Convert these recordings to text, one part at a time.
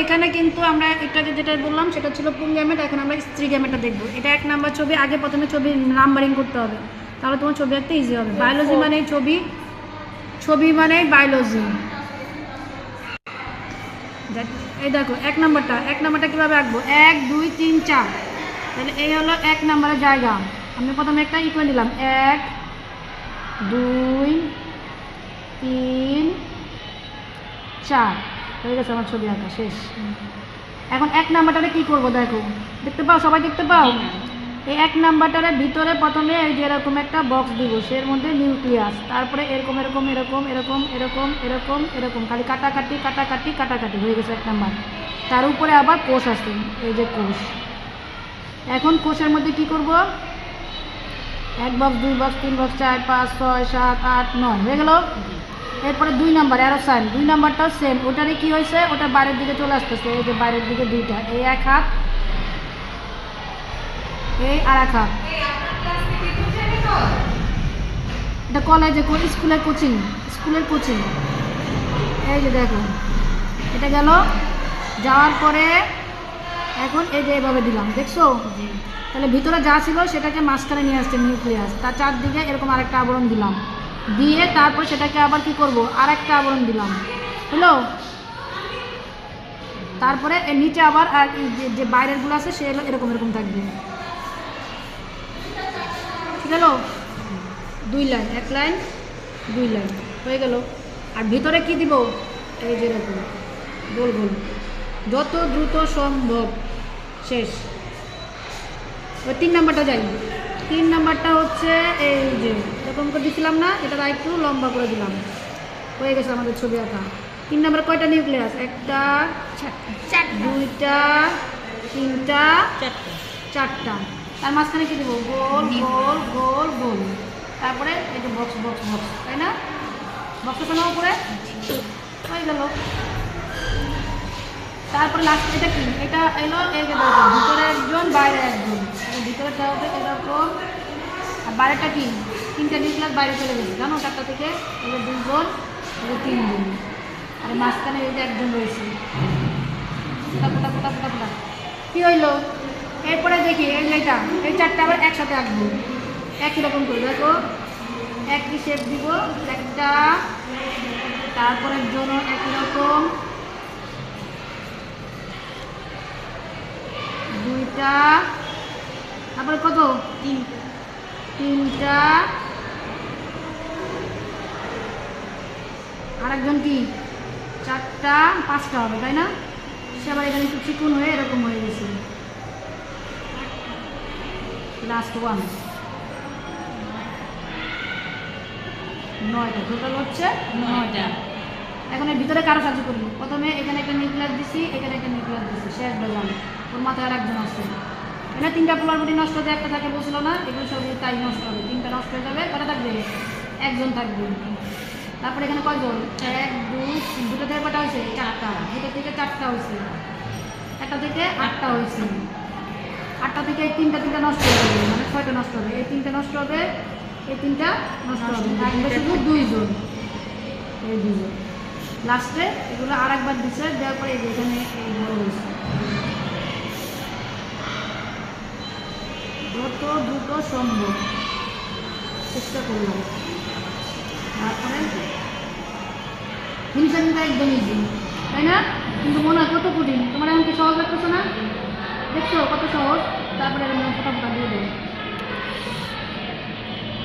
এখানে কিন্তু আমরা এটাকে যেটা বললাম সেটা ছিল পুং গ্যামেট এখন আমরা স্ত্রী গ্যামেটটা দেখব। এটা এক নাম্বার ছবি আগে প্রথমে ছবি নাম্বারিং করতে হবে। তাহলে তোমার ছবি আঁকতে ইজি হবে। বায়োলজি মানে ছবি ছবি মানে বায়োলজি এই দেখো এক নাম্বারটা এক নাম্বারটা কীভাবে আঁকবো? এক দুই তিন চার। তাহলে এই হলো এক নাম্বারের জায়গা। আমি প্রথমে একটা ইকুয়াল দিলাম এক দুই তিন চার। হয়ে গেছে আমার ছবি আঁকা শেষ। এখন এক নাম্বারটারে কি করব দেখো? দেখতে পাও? সবাই দেখতে পাও? এই এক নাম্বারটারে ভিতরে প্রথমে এই যে এরকম একটা বক্স দিব সের মধ্যে নিউক্লিয়াস তারপরে এরকম এরকম এরকম এরকম এরকম এরকম এরকম খালি কাটাকাটি কাটাকাটি কাটাকাটি হয়ে গেছে এক নাম্বার। তার উপরে আবার কোষ আছে এই যে কোষ। এখন কোষের মধ্যে কি করব? এক বক্স দুই বক্স তিন বক্স চার পাঁচ ছয় সাত আট নয় হয়ে গেল? এরপরে দুই নাম্বার অ্যারো সাইন দুই নাম্বারটাও সেম ওটারই কি হয়েছে? ওটা বাইরের দিকে চলে আসতেছে। এই যে বাইরের দিকে দুইটা। এই এক হাত এই আর এক হাত। এটা কলেজে স্কুলের কোচিং স্কুলের কোচিং এই যে দেখো। এটা গেল। যাওয়ার পরে এখন এই যে এভাবে দিলাম। দেখছ? তাহলে ভিতরে যা ছিল সেটাকে মাঝখানে নিয়ে আসছে নিউক্লিয়াস তার চারদিকে এরকম আরেকটা আবরণ দিলাম। দিয়ে তারপর সেটাকে আবার কি করব? আরেকটা আবরণ দিলাম। হলো? তারপরে এর নিচে আবার আর যে বাইরেরগুলো আছে, সে এরকম এরকম থাকবে। ঠিক দুই লাইন, এক লাইন, দুই লাইন, হয়ে গেল। আর ভিতরে কি দিব? এই যে এরকম, গোল গোল। যত দ্রুত সম্ভব, শেষ। ওই তিন নাম্বারটা যাই। তিন নাম্বারটা হচ্ছে এই যে এরকম করে দিছিলাম না এটা একটু লম্বা করে দিলাম। হয়ে গেছে আমাদের ছবি আঁকা। তিন নাম্বার কয়টা নিউক্লিয়াস? একটা দুইটা তিনটা চারটা। তার মাঝখানে কি দেবো? গোল গোল গোল গোল। তারপরে এই যে বক্স বক্স বক্স তাই না? বক্সের কোনো উপরে। হয়ে গেল। তারপরে লাস্ট এটা কি? এটা এলো ভিতরে একজন, বাইরে একজন। ভিতরেটা হবে এরকম আর বাইরেটা কি? তিনটা নিউক্লিয়াস বাইরে চলে গেছে, জানো? চারটা থেকে যে দুজন যে তিনজন। আর মাঝখানে এই যে একজন রয়েছে। ফোটা ফোটা ফোটা ফোটা ফোটা। কী হইল? এরপরে দেখি, এই যে এটা, এই চারটা আবার একসাথে আঁকবো একই রকম করে, দেখো। একই শেপ দিব, একটা, তারপরের জন্য একই রকম। দুইটা তারপরে কত? তিন তিনটা। আরেকজন কি? চারটা পাঁচটা হবে তাই না? সে আবার এখানে একটু চিকুন হয়ে এরকম হয়ে গেছে। লাস্ট ওয়ান নয়টা টোটাল হচ্ছে নয়টা। এখন ভিতরে কারও সাহায্য করব। প্রথমে এখানে একটা নিউক্লিয়াস দিছি এখানে একটা নিউক্লিয়াস দিছি। শেষ ওর মাথায় আর একজন আসছে এখানে তিনটা পোলার বডি নষ্ট হতে একটা থাকে বসল না এগুলো সব তাই নষ্ট হবে। তিনটা নষ্ট হয়ে যাবে কটা থাকবে? একজন থাকবে। তারপরে এখানে কয়জন? এক দুই দুটো থেকে কটা হয়েছে? চারটা। দুটো থেকে চারটা হয়েছে। একটা থেকে আটটা হয়েছে। আটটা থেকে এই তিনটা তিনটা নষ্ট হয়ে যাবে। মানে ছয়টা নষ্ট হবে। এই তিনটা নষ্ট হবে এই তিনটা নষ্ট হবে। থাকবে শুধু দুইজন। এই দুজন লাস্টে এগুলো আর একবার দিচ্ছে দেওয়ার পরে এখানে এই বড় হয়েছে। যত দ্রুত সম্ভব। চেষ্টা করলাম। তারপরে? জিনিসটা কিন্তু একদম ইজি তাই না? কিন্তু মনে হয় কত কঠিন। তোমার এমন কি সহজ লাগতেছে না? দেখছ কত সহজ? তারপরে আমি ফোটা ফোটা দিয়ে দেবো।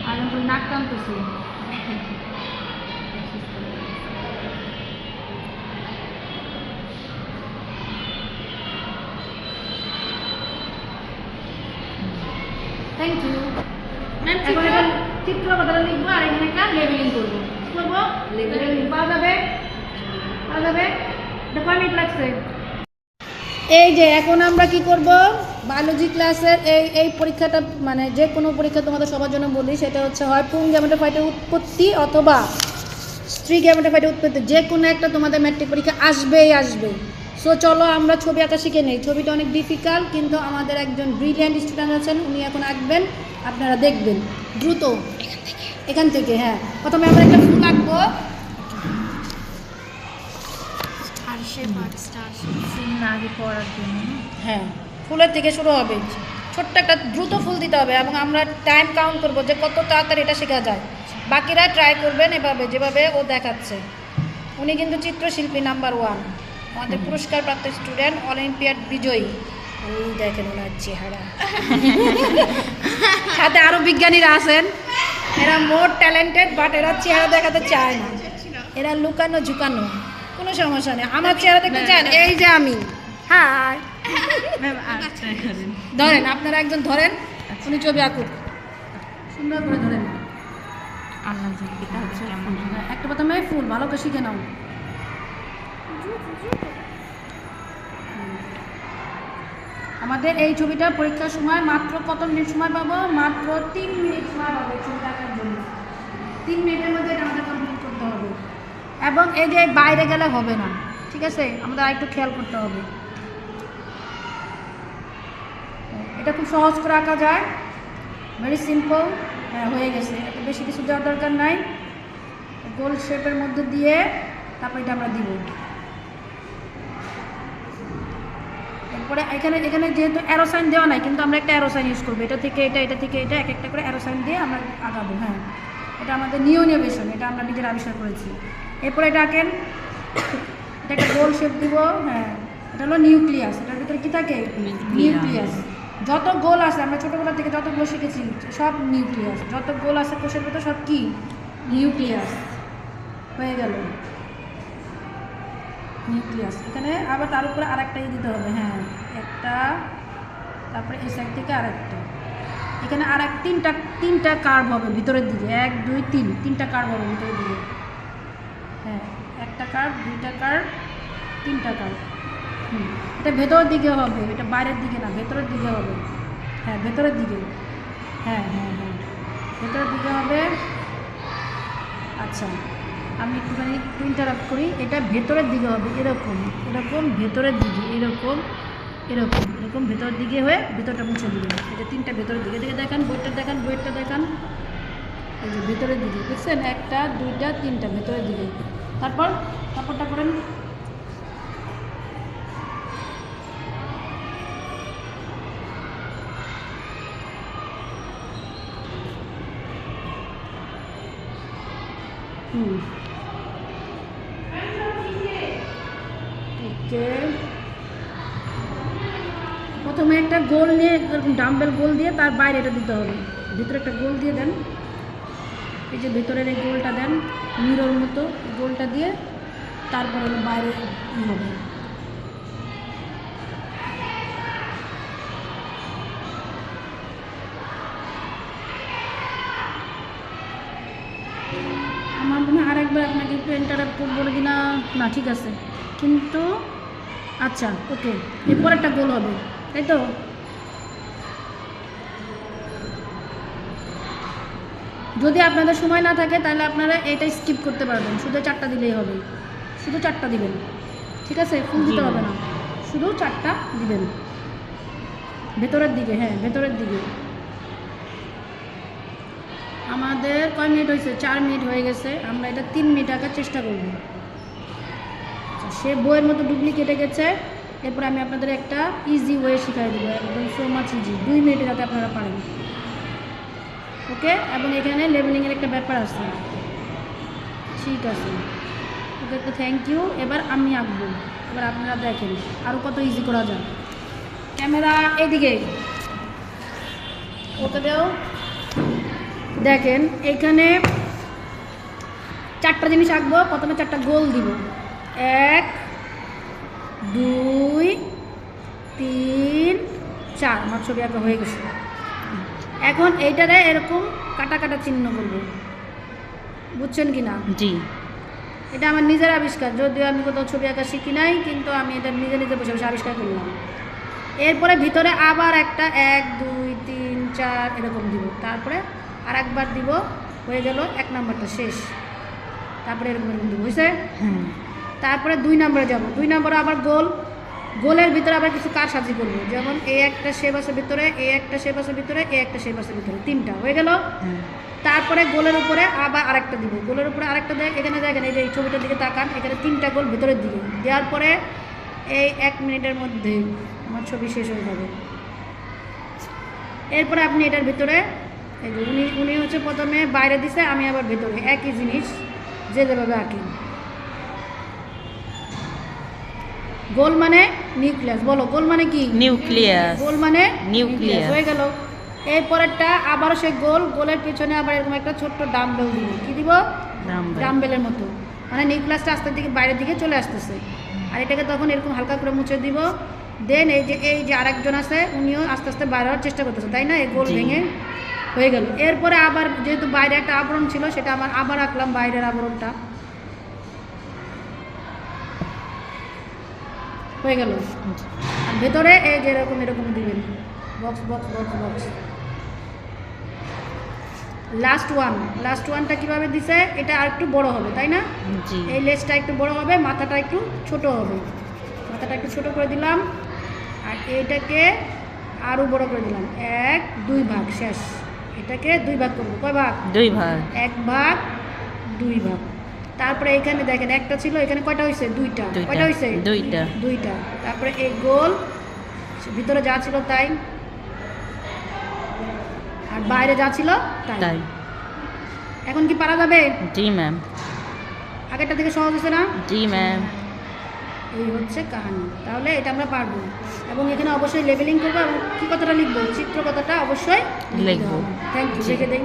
আর নাক টানতেছে। থ্যাংক ইউ ম্যাম এখন চিত্র কথাটা লিখব আর এখানে একটা লেবেলিং করব। করব? লেবেলিং পাওয়া যাবে? পাওয়া যাবে? এটা কয় মিনিট লাগছে। এই যে এখন আমরা কি করব? বায়োলজি ক্লাসের এই এই পরীক্ষাটা মানে যে কোনো পরীক্ষা তোমাদের সবার জন্য বলি সেটা হচ্ছে হয় পুং গ্যামেটোফাইটের উৎপত্তি অথবা স্ত্রী গ্যামেটোফাইটের উৎপত্তি যে কোনো একটা তোমাদের ম্যাট্রিক পরীক্ষা আসবেই আসবে সো চলো আমরা ছবি আঁকা শিখে নেই। ছবিটা অনেক ডিফিকাল্ট কিন্তু আমাদের একজন ব্রিলিয়ান্ট স্টুডেন্ট আছেন উনি এখন আঁকবেন। আপনারা দেখবেন। দ্রুত। এখান থেকে হ্যাঁ। প্রথমে আমরা একটা ফুল আঁকবো? হ্যাঁ ফুলের থেকে শুরু হবে। ছোট্ট একটা দ্রুত ফুল দিতে হবে এবং আমরা টাইম কাউন্ট করব যে কত তাড়াতাড়ি এটা শেখা যায়। বাকিরা ট্রাই করবেন এভাবে যেভাবে ও দেখাচ্ছে। উনি কিন্তু চিত্রশিল্পী নাম্বার ওয়ান আমাদের পুরস্কার প্রাপ্ত স্টুডেন্ট অলিম্পিয়াড বিজয়ী। দেখেন ওনার চেহারা। সাথে আরও বিজ্ঞানীরা আছেন। এরা মোর ট্যালেন্টেড বাট এরা চেহারা দেখাতে চায় না। এরা লুকানো ঝুকানো। কোনো সমস্যা নেই। আমার চেহারা দেখতে চান এই যে আমি। হাই ধরেন আপনারা একজন ধরেন। উনি ছবি আঁকুক। সুন্দর করে ধরেন আল্লাহ হ্যাঁ, একটা প্রথমে ফুল। ভালো করে শিখে নাও। আমাদের এই ছবিটা পরীক্ষার সময় মাত্র কত মিনিট সময় পাবো? মাত্র তিন মিনিট সময় পাবো ছবিটা আঁকার জন্য। তিন মিনিটের মধ্যে আমাদের কমপ্লিট করতে হবে। এবং এই যে বাইরে গেলে হবে না, ঠিক আছে? আমাদের আরেকটু খেয়াল করতে হবে। এটা খুব সহজ করে আঁকা যায়। ভেরি সিম্পল হ্যাঁ হয়ে গেছে। এত বেশি কিছু দেওয়ার দরকার নাই। গোল শেপের মধ্যে দিয়ে তারপর এটা আমরা দিব। এরপরে এখানে এখানে যেহেতু অ্যারোসাইন দেওয়া নাই, কিন্তু আমরা একটা অ্যারোসাইন ইউজ করব। এটা থেকে এটা এটা থেকে এটা, এক একটা করে অ্যারোসাইন দিয়ে আমরা আগাবো হ্যাঁ। এটা আমাদের নিয়নিয়বেশন এটা আমরা নিজের আবিষ্কার করেছি। এরপরে এটা আঁকেন। এটা একটা গোল শেপ দিব হ্যাঁ। এটা হলো নিউক্লিয়াস এটার ভিতরে কী থাকে? নিউক্লিয়াস যত গোল আছে, আমরা ছোটোবেলা থেকে যত গোল শিখেছি, সব নিউক্লিয়াস যত গোল আছে কোষের ভিতর সব কি? নিউক্লিয়াস হয়ে গেল। নিউক্লিয়াস এখানে আবার তার উপরে আরেকটা ই দিতে হবে হ্যাঁ। একটা, তারপরে এই সাইড থেকে আরেকটা। এখানে আর এক তিনটা তিনটা কার্ভ হবে ভিতরের দিকে। এক, দুই, তিন, তিনটা কার্ভ হবে ভিতরের দিকে। হ্যাঁ একটা কার্ভ দুইটা কার্ভ তিনটা কার্ভ হুম, এটা ভেতরের দিকে হবে, এটা বাইরের দিকে না, ভেতরের দিকে হবে। হ্যাঁ ভেতরের দিকে। হ্যাঁ হ্যাঁ হ্যাঁ। ভেতরের দিকে হবে। আচ্ছা। আমি একটুখানি একটু ইন্টারাপ্ট করি, এটা ভেতরের দিকে হবে, এরকম এরকম ভেতরের দিকে, এরকম এরকম এরকম ভেতরের দিকে হয়ে ভেতরটা মুছে দিবে এটা তিনটা ভেতরের দিকে দিকে দেখান, বইটা দেখান বইটা দেখান। এই যে ভেতরের দিকে, বুঝছেন? একটা, দুইটা, তিনটা ভেতরের দিকে। তারপর কাপড়টা করেন। হুম। ওকে। প্রথমে একটা গোল নিয়ে, এরকম ডাম্বেল গোল দিয়ে তার বাইরে এটা দিতে হবে। ভিতরে একটা গোল দিয়ে দেন। এই যে ভিতরের এই গোলটা দেন, মিরর মতো গোলটা দিয়ে তারপরে বাইরে হবে। আমার মনে হয় আরেকবার আপনাকে একটু ইন্টারাপ্ট করব কি না না, ঠিক আছে। কিন্তু আচ্ছা ওকে। এরপর একটা গোল হবে, তাই তো? যদি আপনাদের সময় না থাকে, তাহলে আপনারা এটা স্কিপ করতে পারবেন। শুধু চারটা দিলেই হবে। শুধু চারটা দিবেন। ঠিক আছে? ফুল দিতে হবে না। শুধু চারটা দিবেন। ভেতরের দিকে হ্যাঁ ভেতরের দিকে। আমাদের কয় মিনিট হয়েছে? চার মিনিট হয়ে গেছে। আমরা এটা তিন মিনিট আঁকার চেষ্টা করব। আচ্ছা, সে বইয়ের মতো ডুপ্লিকেটে গেছে। এরপর আমি আপনাদের একটা ইজি ওয়ে শিখাই দেবো। একদম সো মাচ ইজি দুই মিনিটে যাতে আপনারা পারেন। ওকে এবং এখানে লেবেলিংয়ের একটা ব্যাপার আছে। ঠিক আছে। ওকে একটা থ্যাংক ইউ এবার আমি আঁকবো। এবার আপনারা দেখেন আরও কত ইজি করা যায়। ক্যামেরা এদিকে ওকে দেও। দেখেন এখানে চারটা জিনিস আঁকবো। প্রথমে চারটা গোল দিব। এক দুই তিন চার। আমার ছবি আঁকা হয়ে গেছে। এখন এইটারে এরকম কাটা কাটা চিহ্ন করব। বুঝছেন কি না জি। এটা আমার নিজের আবিষ্কার। যদিও আমি কোথাও ছবি আঁকা শিখি নাই কিন্তু আমি এটা নিজে নিজে বসে বসে আবিষ্কার করলাম। এরপরে ভিতরে আবার একটা এক দুই তিন চার এরকম দিব। তারপরে আর একবার দিব। হয়ে গেল এক নাম্বারটা শেষ। তারপরে এরকম এরকম দিব। বুঝছে হ্যাঁ। তারপরে দুই নম্বরে যাব। দুই নম্বরে আবার গোল। গোলের ভিতরে আবার কিছু কার সাজি করব। যেমন এই একটা শেপ আছে ভিতরে এই একটা শেপ আছে ভিতরে এই একটা শেপ আছে ভিতরে। তিনটা। হয়ে গেল? তারপরে গোলের উপরে আবার আরেকটা দিব। গোলের উপরে আরেকটা দেয়। এখানে দেখেন এই যে এই ছবিটার দিকে তাকান এখানে তিনটা গোল ভিতরের দিকে। দেওয়ার পরে এই এক মিনিটের মধ্যে আমার ছবি শেষ হয়ে যাবে। এরপরে আপনি এটার ভিতরে এই যে উনি উনি হচ্ছে প্রথমে বাইরে দিছে আমি আবার ভিতরে। একই জিনিস যে যেভাবে আঁকি। গোল মানে নিউক্লিয়াস বলো গোল মানে কি? নিউক্লিয়াস। গোল মানে নিউক্লিয়াস। হয়ে গেল। এই পরেরটা আবার সে গোল গোলের পিছনে আবার এরকম একটা ছোট্ট ডাম্বেল দিব। কি দিব? ডাম্বেলের মতো। মানে নিউক্লিয়াসটা আস্তে দিকে বাইরের দিকে চলে আসতেছে। আর এটাকে তখন এরকম হালকা করে মুছে দিব। দেন এই যে এই যে আরেকজন আছে উনিও আস্তে আস্তে বাইরে হওয়ার চেষ্টা করতেছে তাই না? এই গোল ভেঙে হয়ে গেল। এরপরে আবার যেহেতু বাইরে একটা আবরণ ছিল সেটা আমার আবার আঁকলাম বাইরের আবরণটা। হয়ে গেল। আর ভেতরে এই যে এরকম এরকম দিবেন। Box box box box last one last ওয়ানটা কীভাবে দিছে? এটা আর একটু বড় হবে তাই না? এই লেজটা একটু বড় হবে মাথাটা একটু ছোট হবে। মাথাটা একটু ছোট করে দিলাম। আর এইটাকে আরও বড় করে দিলাম। এক দুই ভাগ শেষ। এটাকে দুই ভাগ করব। কয় ভাগ? দুই ভাগ। এক ভাগ দুই ভাগ। তারপরে এখানে দেখেন একটা ছিল এখানে কয়টা হয়েছে দুইটা। কয়টা হয়েছে দুইটা। দুইটা। তারপরে এই গোল ভিতরে যা ছিল তাই। আর বাইরে যা ছিল তাই। এখন কি পারা যাবে? জি ম্যাম। আগেরটা থেকে সহজ হচ্ছে না? জি ম্যাম। এই হচ্ছে কাহানি। তাহলে এটা আমরা পারব। এবং এখানে অবশ্যই লেবেলিং করব এবং কী কথাটা লিখব? চিত্র কথাটা অবশ্যই লিখব। Thank you. লিখে দিন